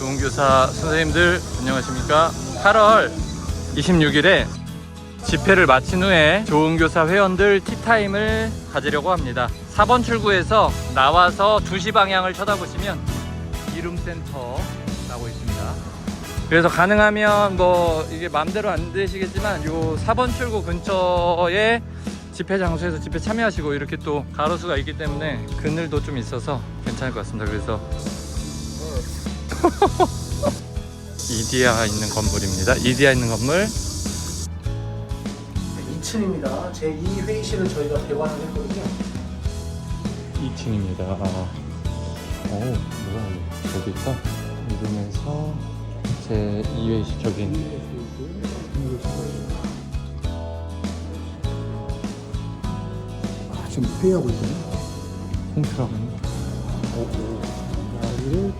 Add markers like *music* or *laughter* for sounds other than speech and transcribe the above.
좋은 교사 선생님들 안녕하십니까? 8월 26일에 집회를 마친 후에 좋은 교사 회원들 티타임을 가지려고 합니다. 4번 출구에서 나와서 2시 방향을 쳐다보시면 이룸센터 라고 있습니다. 그래서 가능하면 뭐 이게 맘대로 안 되시겠지만 요 4번 출구 근처에 집회 장소에서 집회 참여하시고 이렇게 또 가로수가 있기 때문에 그늘도 좀 있어서 괜찮을 것 같습니다. 그래서 *laughs* 이디아 있는 건물입니다 이디아 있는 건물 2층입니다. 제 2 회의실을 저희가 개관을 했거든요. 2층입니다. 오, 뭐야, 이거. 저기 있다. 이rum에서 제 2회식 저기 있네. 아, 지금 회의하고 있거든요. 홈트라고 있네. 여기를